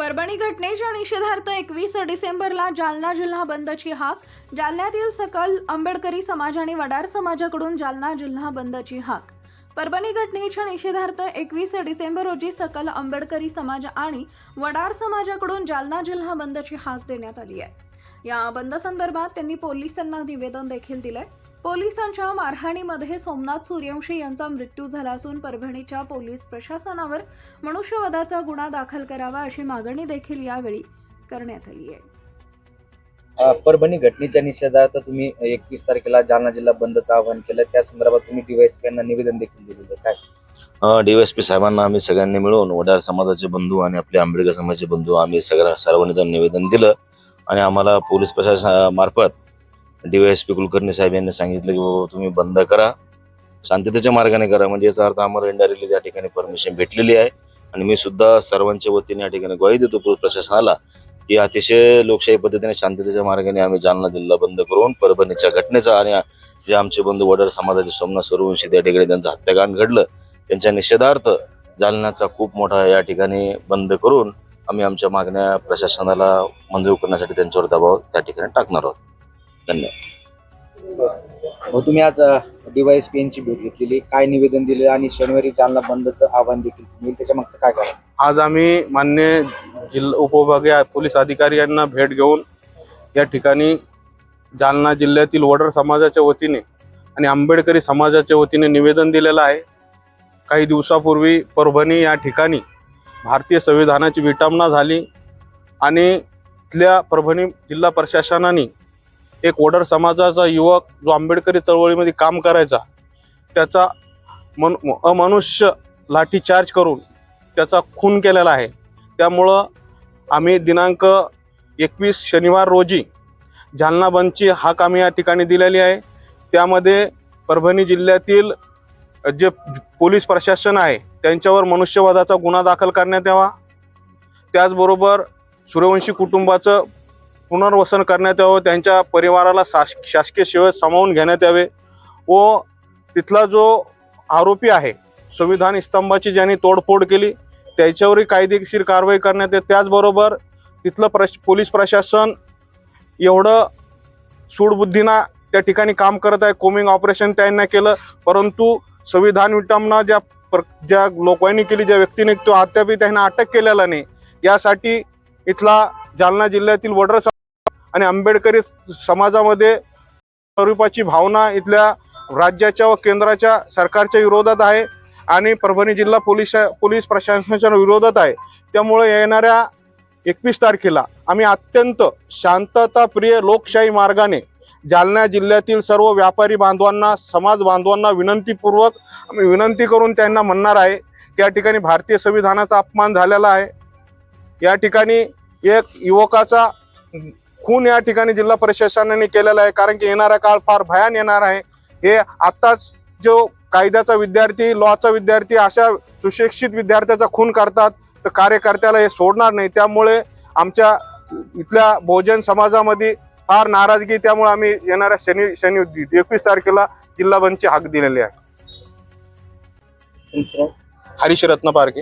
परभणी घटनेच्या निषेधार्थ एकवीस डिसेंबरला जालना जिल्हा बंदची हाक जालन्यातील सकल आंबेडकरी समाज आणि वडार समाजाकडून जालना जिल्हा बंदची हाक. परभणी घटनेच्या निषेधार्थ एकवीस डिसेंबर रोजी सकल आंबेडकरी समाज आणि वडार समाजाकडून जालना जिल्हा बंदची हाक देण्यात आली आहे. या बंद संदर्भात त्यांनी पोलिसांना निवेदन देखील दिलंय. पोलिसांच्या मारहाणीमध्ये सोमनाथ सूर्यवंशी यांचा मृत्यू झाला असून परभणीच्या पोलीस प्रशासनावर मनुष्यवधाचा गुन्हा दाखल करावा अशी मागणी देखील यावेळी करण्यात आली आहे परभणी घटनेच्या निषेधार्थ तुम्ही एकवीस तारखेला जालना जिल्हा बंदचं आवाहन केलं त्या संदर्भात तुम्ही डीवायएसपी यांना निवेदन देखील दिलेलं. काय? डीवायसपी साहेबांना आम्ही सगळ्यांनी मिळून वडार समाजाचे बंधू आणि आपले आंबेडकर समाजाचे बंधू आम्ही सगळ्या सर्वांनी निवेदन दिलं आणि आम्हाला पोलीस प्रशासनामार्फत डीवायएसपी कुलकर्णी साहेब यांनी सांगितलं की बाबा तुम्ही बंद करा. शांततेच्या मार्गाने करा. म्हणजे याचा अर्थ आम्हाला इंडायरेक्टली त्या ठिकाणी परमिशन भेटलेली आहे. आणि मी सुद्धा सर्वांच्या वतीने या ठिकाणी ग्वाही देतो. प्रशासनाला की अतिशय लोकशाही पद्धतीने शांततेच्या मार्गाने आम्ही जालना जिल्हा बंद करून परभणीच्या घटनेचा आणि जे आमचे बंधू वडार समाजाचे सोमनाथ सूर्यवंशी त्या ठिकाणी त्यांचं हत्याकांड घडलं. त्यांच्या निषेधार्थ जालन्याचा खूप मोठा या ठिकाणी बंद करून आम्ही आमच्या मागण्या प्रशासनाला मंजूर करण्यासाठी त्यांच्यावर दबाव त्या ठिकाणी टाकणार आहोत. धन्यवाद. हो तुम्ही आज डीवायएसपी यांची भेट घेतलेली काय निवेदन दिले आणि शनिवारी जालना बंदचं आवाहन देखील मी त्याच्या मागचं काय कारण? आज आम्ही मान्य जिल्हा उपविभागीय पोलीस अधिकारी यांना भेट घेऊन या ठिकाणी जालना जिल्ह्यातील वडर समाजाच्या वतीने आणि आंबेडकरी समाजाच्या वतीने निवेदन दिलेलं आहे. काही दिवसापूर्वी परभणी या ठिकाणी भारतीय संविधानाची विटंबना झाली आणि तिथल्या परभणी जिल्हा प्रशासनाने एक वडर समाजाचा युवक जो आंबेडकरी चळवळीमध्ये काम करायचा त्याचा मन अमनुष्य लाठीचार्ज करून त्याचा खून केलेला आहे. त्यामुळं आम्ही दिनांक एकवीस शनिवार रोजी जालना बंदची हाक आम्ही या ठिकाणी दिलेली आहे. त्यामध्ये परभणी जिल्ह्यातील जे पोलीस प्रशासन आहे त्यांच्यावर मनुष्यवधाचा गुन्हा दाखल करण्यात यावा. त्याचबरोबर सूर्यवंशी कुटुंबाचं पुनर्वसन करण्यात यावं त्यांच्या परिवाराला शास शासकीय सेवेत सामावून घेण्यात यावे. व तिथला जो आरोपी आहे संविधान स्तंभाची ज्यांनी तोडफोड केली त्याच्यावरही कायदेशीर कारवाई करण्यात येते. त्याचबरोबर तिथलं प्रश पोलीस प्रशासन एवढं सूडबुद्धीना त्या ठिकाणी काम करत आहे. कोमिंग ऑपरेशन त्यांना केलं. परंतु संविधान विटंबना ज्या प्र ज्या लोकांनी केली ज्या व्यक्तीने तो अद्यापही त्यांना अटक केलेला नाही यासाठी इथला जालना जिल्ह्यातील वडर आणि आंबेडकरी समाजामध्ये स्वरूपाची भावना इथल्या राज्याच्या व केंद्राच्या सरकारच्या विरोधात आहे आणि परभणी जिल्हा पोलीस पोलीस प्रशासनाच्या विरोधात आहे. त्यामुळे येणाऱ्या एकवीस तारखेला आम्ही अत्यंत शांतताप्रिय लोकशाही मार्गाने जालना जिल्ह्यातील सर्व व्यापारी बांधवांना समाज बांधवांना विनंतीपूर्वक आम्ही विनंती करून त्यांना म्हणणार आहे या ठिकाणी भारतीय संविधानाचा अपमान झालेला आहे. या ठिकाणी एक युवकाचा खून या ठिकाणी जिल्हा प्रशासनाने केलेला आहे. कारण की येणारा काळ फार भयान येणार आहे. हे आत्ताच जो कायद्याचा विद्यार्थी लॉचा विद्यार्थी अशा सुशिक्षित विद्यार्थ्याचा खून करतात तर कार्यकर्त्याला हे सोडणार नाही. त्यामुळे आमच्या इथल्या बहुजन समाजामध्ये फार नाराजगी त्यामुळे आम्ही येणाऱ्या शनी शनी एकवीस तारखेला जिल्हा बंदची हाक दिलेली आहे? हरीश रत्न पारखे